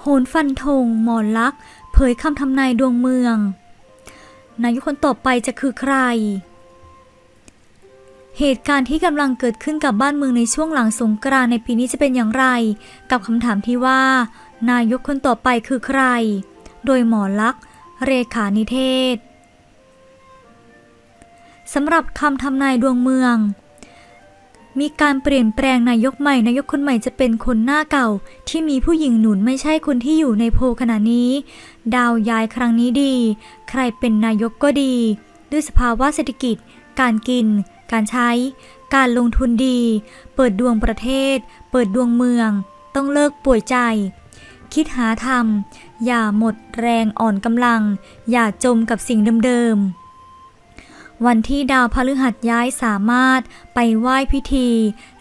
โหนฟันธงหมอลักษ์เผยคำทำนายดวงเมือง นายกคนต่อไปจะคือใคร เหตุการณ์ที่กำลังเกิดขึ้นกับบ้านเมืองในช่วงหลังสงกรานในปีนี้จะเป็นอย่างไร กับคำถามที่ว่า นายกคนต่อไปคือใคร โดยหมอลักษ์เรขานิเทศสำหรับคำทำนายดวงเมือง มีการเปลี่ยนแปลงนายกใหม่นายกคนใหม่จะเป็นคนหน้าเก่า ที่มีผู้หญิงหนุนไม่ใช่คนที่อยู่ในโพขณะนี้ ดาวย้ายครั้งนี้ดี ใครเป็นนายกก็ดี ด้วยสภาวะเศรษฐกิจ การกิน การใช้ การลงทุนดี เปิดดวงประเทศ เปิดดวงเมือง ต้องเลิกป่วยใจ คิดหาทำอย่าหมดแรงอ่อนกำลัง อย่าจมกับสิ่งเดิมๆ วันที่ดาวพฤหัสย้ายสามารถไปไหว้พิธี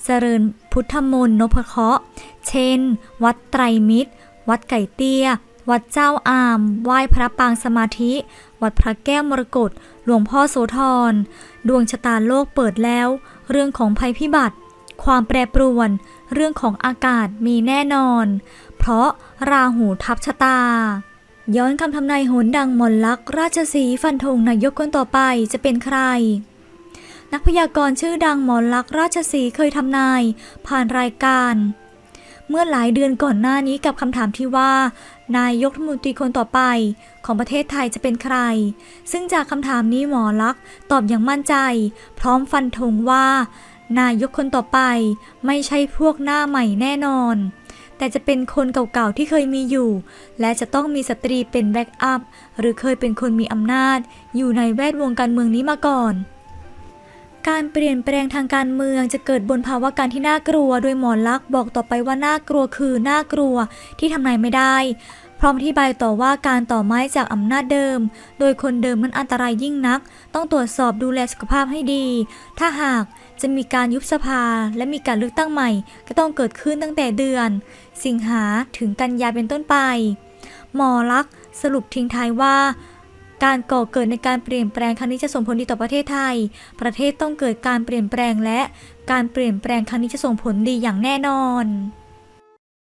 เจริญพุทธมนต์นพเคราะห์เช่น วัดไตรมิตร วัดไก่เตี้ย วัดเจ้าอาม ไหว้พระปางสมาธิ วัดพระแก้วมรกตหลวงพ่อโสธร ดวงชะตาโลกเปิดแล้ว เรื่องของภัยพิบัติ ความแปรปรวน เรื่องของอากาศมีแน่นอน เพราะราหูทับชะตา ย้อนคำทำนายโหนดังหมอนลักษ์ราชสีฟันธงนายกคนต่อไปจะเป็นใคร นักพยากรณ์ชื่อดังหมอนลักษ์ราชสีเคยทำนาย ผ่านรายการ เมื่อหลายเดือนก่อนหน้านี้กับคำถามที่ว่า นายกรัฐมนตรีคนต่อไป ของประเทศไทยจะเป็นใคร ซึ่งจากคำถามนี้หมอลักษ์ตอบอย่างมั่นใจ พร้อมฟันธงว่า นายกคนต่อไป ไม่ใช่พวกหน้าใหม่แน่นอน แต่จะเป็นคนเก่าๆที่เคยมีอยู่ และจะต้องมีสตรีเป็นแบ็กอัพหรือเคยเป็นคนมีอำนาจ อยู่ในแวดวงการเมืองนี้มาก่อน การเปลี่ยนแปลงทางการเมืองจะเกิดบนภาวะการที่น่ากลัว โดยหมอลักษ์บอกต่อไปว่าน่ากลัวคือน่ากลัวที่ทำนายไม่ได้ พร้อมอธิบายต่อว่าการต่อไม้จากอำนาจเดิม โดยคนเดิมมันอันตรายยิ่งนัก ต้องตรวจสอบดูแลสุขภาพให้ดี ถ้าหากจะมีการยุบสภาและมีการเลือกตั้งใหม่ ก็ต้องเกิดขึ้นตั้งแต่เดือน สิงหาถึงกันยาเป็นต้นไป หมอลักษ์สรุปทิ้งท้ายว่า การก่อเกิดในการเปลี่ยนแปลงครั้งนี้จะส่งผลดีต่อประเทศไทย ประเทศต้องเกิดการเปลี่ยนแปลงและ การเปลี่ยนแปลงครั้งนี้จะส่งผลดีอย่างแน่นอน